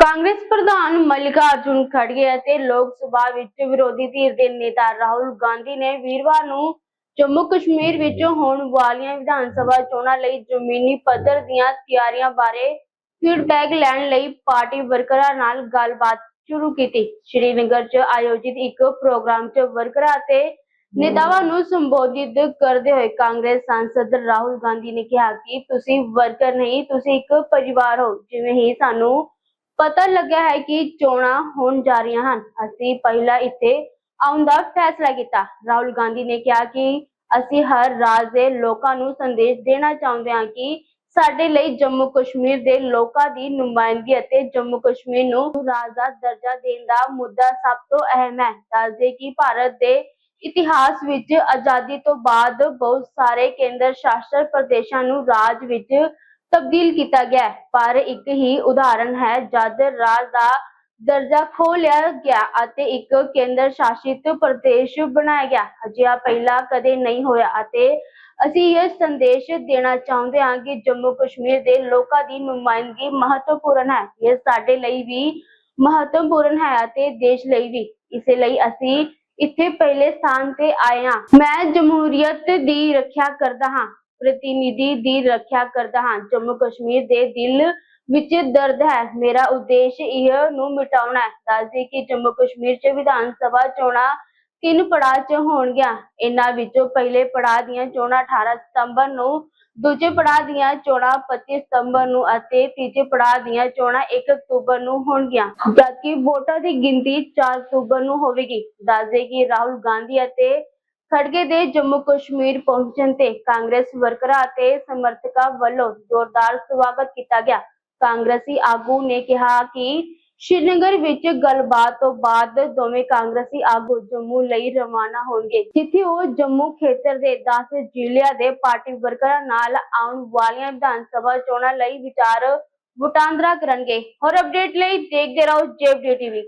ਕਾਂਗਰਸ ਪ੍ਰਧਾਨ ਮੱਲਿਕਾਰਜੁਨ ਖੜਗੇ ਅਤੇ ਲੋਕ ਸਭਾ ਵਿੱਚ ਵਿਰੋਧੀ ਧਿਰ ਦੇ ਨੇਤਾ ਰਾਹੁਲ ਗਾਂਧੀ ਨੇ ਵੀਰਵਾਰ ਨੂੰ ਜੰਮੂ ਕਸ਼ਮੀਰ ਵਿੱਚ ਹੋਣ ਵਾਲੀਆਂ ਵਿਧਾਨ ਸਭਾ ਚੋਣਾਂ ਲਈ ਜ਼ਮੀਨੀ ਪੱਧਰ ਦੀਆਂ ਤਿਆਰੀਆਂ ਬਾਰੇ ਫੀਡਬੈਕ ਲੈਣ ਲਈ ਪਾਰਟੀ ਵਰਕਰਾਂ ਨਾਲ ਗੱਲਬਾਤ ਸ਼ੁਰੂ ਕੀਤੀ। ਸ਼੍ਰੀਨਗਰ 'ਚ ਆਯੋਜਿਤ ਇੱਕ ਪ੍ਰੋਗਰਾਮ 'ਚ ਵਰਕਰਾਂ ਅਤੇ ਨੇਤਾਵਾਂ ਨੂੰ ਸੰਬੋਧਿਤ ਕਰਦੇ ਹੋਏ ਕਾਂਗਰਸ ਸਾਂਸਦ ਰਾਹੁਲ ਗਾਂਧੀ ਨੇ ਕਿਹਾ ਕਿ ਤੁਸੀਂ ਵਰਕਰ ਨਹੀਂ, ਤੁਸੀਂ ਇੱਕ ਪਰਿਵਾਰ ਹੋ, ਜਿਵੇਂ ਹੀ ਸਾਨੂੰ ਪਤਾ ਲੱਗਿਆ ਹੈ ਕਿ ਚੋਣਾਂ ਹੋਣ ਜਾ ਰਹੀਆਂ ਹਨ। ਅਸੀਂ ਪਹਿਲਾਂ ਇੱਥੇ ਆਉਣ ਦਾ ਫੈਸਲਾ ਕੀਤਾ। ਰਾਹੁਲ ਗਾਂਧੀ ਨੇ ਕਿਹਾ ਕਿ ਅਸੀਂ ਹਰ ਰਾਜ ਦੇ ਲੋਕਾਂ ਨੂੰ ਸੰਦੇਸ਼ ਦੇਣਾ ਚਾਹੁੰਦੇ ਹਾਂ ਕਿ ਸਾਡੇ ਲਈ ਜੰਮੂ ਕਸ਼ਮੀਰ ਦੇ ਲੋਕਾਂ ਦੀ ਨੁਮਾਇੰਦਗੀ ਅਤੇ ਜੰਮੂ ਕਸ਼ਮੀਰ ਨੂੰ ਰਾਜ ਦਾ ਦਰਜਾ ਦੇਣ ਦਾ ਮੁੱਦਾ ਸਭ ਤੋਂ ਅਹਿਮ ਹੈ। ਦੱਸਦੇ ਕਿ ਭਾਰਤ ਦੇ ਇਤਿਹਾਸ ਵਿੱਚ ਆਜ਼ਾਦੀ ਤੋਂ ਬਾਅਦ ਬਹੁਤ ਸਾਰੇ ਕੇਂਦਰ ਸ਼ਾਸਤ ਪ੍ਰਦੇਸ਼ਾਂ ਨੂੰ ਰਾਜ ਵਿੱਚ ਤਬਦੀਲ ਕੀਤਾ ਗਿਆ ਪਰ ਇੱਕ ਹੀ ਉਦਾਹਰਣ ਹੈ, ਜਦ ਰਾਜ ਦਾ ਦਰਜਾ ਖੋ ਲਿਆ ਗਿਆ ਅਤੇ ਇੱਕ ਕੇਂਦਰ ਸ਼ਾਸਿਤ ਪ੍ਰਦੇਸ਼ ਬਣਾਇਆ ਗਿਆ। ਅਜਿਹਾ ਪਹਿਲਾਂ ਕਦੇ ਨਹੀਂ ਹੋਇਆ ਅਤੇ ਅਸੀਂ ਇਹ ਸੰਦੇਸ਼ ਦੇਣਾ ਚਾਹੁੰਦੇ ਹਾਂ ਕਿ ਜੰਮੂ ਕਸ਼ਮੀਰ ਦੇ ਲੋਕਾਂ ਦੀ ਨੁਮਾਇੰਦਗੀ ਮਹੱਤਵਪੂਰਨ ਹੈ। ਇਹ ਸਾਡੇ ਲਈ ਵੀ ਮਹੱਤਵਪੂਰਨ ਹੈ ਅਤੇ ਦੇਸ਼ ਲਈ ਵੀ। ਇਸੇ ਲਈ ਅਸੀਂ ਇੱਥੇ ਪਹਿਲੇ ਸਥਾਨ ਤੇ ਆਏ ਹਾਂ। ਮੈਂ ਜਮਹੂਰੀਅਤ ਦੀ ਰੱਖਿਆ ਕਰਦਾ ਹਾਂ। ਪ੍ਰਤੀਨਿਧੀ ਦੀ ਰੱਖਿਆ ਕਰਦਾ ਹਾਂ। ਜੰਮੂ ਕਸ਼ਮੀਰ ਦੇ ਦਿਲ ਵਿੱਚ ਦਰਦ ਹੈ। ਮੇਰਾ ਉਦੇਸ਼ ਇਹ ਨੂੰ ਮਿਟਾਉਣਾ ਹੈ। ਦੱਸਦੇ ਕਿ ਜੰਮੂ ਕਸ਼ਮੀਰ 'ਚ ਵਿਧਾਨ ਸਭਾ ਚੋਣਾਂ ਤਿੰਨ ਪੜਾਅ 'ਚ ਹੋਣਗੀਆਂ। ਇਹਨਾਂ ਵਿੱਚੋਂ ਪਹਿਲੇ ਪੜਾਅ ਦੀਆਂ ਚੋਣਾਂ 18 ਸਤੰਬਰ ਨੂੰ, ਦੂਜੇ ਪੜਾਅ ਦੀਆਂ ਚੋਣਾਂ 25 ਸਤੰਬਰ ਨੂੰ ਅਤੇ ਤੀਜੇ ਪੜਾਅ ਦੀਆਂ ਚੋਣਾਂ 1 ਅਕਤੂਬਰ ਨੂੰ ਹੋਣਗੀਆਂ। ਜਦਕਿ ਵੋਟਾਂ ਦੀ ਗਿਣਤੀ 4 ਅਕਤੂਬਰ ਨੂੰ ਹੋਵੇਗੀ। ਦੱਸਦੇ ਕਿ ਰਾਹੁਲ ਗਾਂਧੀ ਅਤੇ ਖੜਗੇ ਦੇ ਜੰਮੂ ਕਸ਼ਮੀਰ ਪਹੁੰਚਣ ਤੇ ਕਾਂਗਰਸ ਵਰਕਰਾਂ ਅਤੇ ਸਮਰਥਕਾਂ ਵੱਲੋਂ ਜ਼ੋਰਦਾਰ ਸਵਾਗਤ ਕੀਤਾ ਗਿਆ। ਕਾਂਗਰਸੀ ਆਗੂ ਨੇ ਕਿਹਾ ਕਿ ਸ਼੍ਰੀਨਗਰ ਵਿੱਚ ਗੱਲਬਾਤ ਤੋਂ ਬਾਅਦ ਦੋਵੇਂ ਕਾਂਗਰਸੀ ਆਗੂ ਜੰਮੂ ਲਈ ਰਵਾਨਾ ਹੋਣਗੇ। ਜਿੱਥੇ ਉਹ ਜੰਮੂ ਖੇਤਰ ਦੇ 10 ਜ਼ਿਲ੍ਹਿਆਂ ਦੇ ਪਾਰਟੀ ਵਰਕਰਾਂ ਨਾਲ ਆਉਣ ਵਾਲੀਆਂ ਵਿਧਾਨ ਸਭਾ ਚੋਣਾਂ ਲਈ ਵਿਚਾਰ ਵਟਾਂਦਰਾ ਕਰਨਗੇ। ਹੋਰ ਅਪਡੇਟ ਲਈ ਦੇਖਦੇ ਰਹੋ ਜੇਬਡੀ ਟੀਵੀ।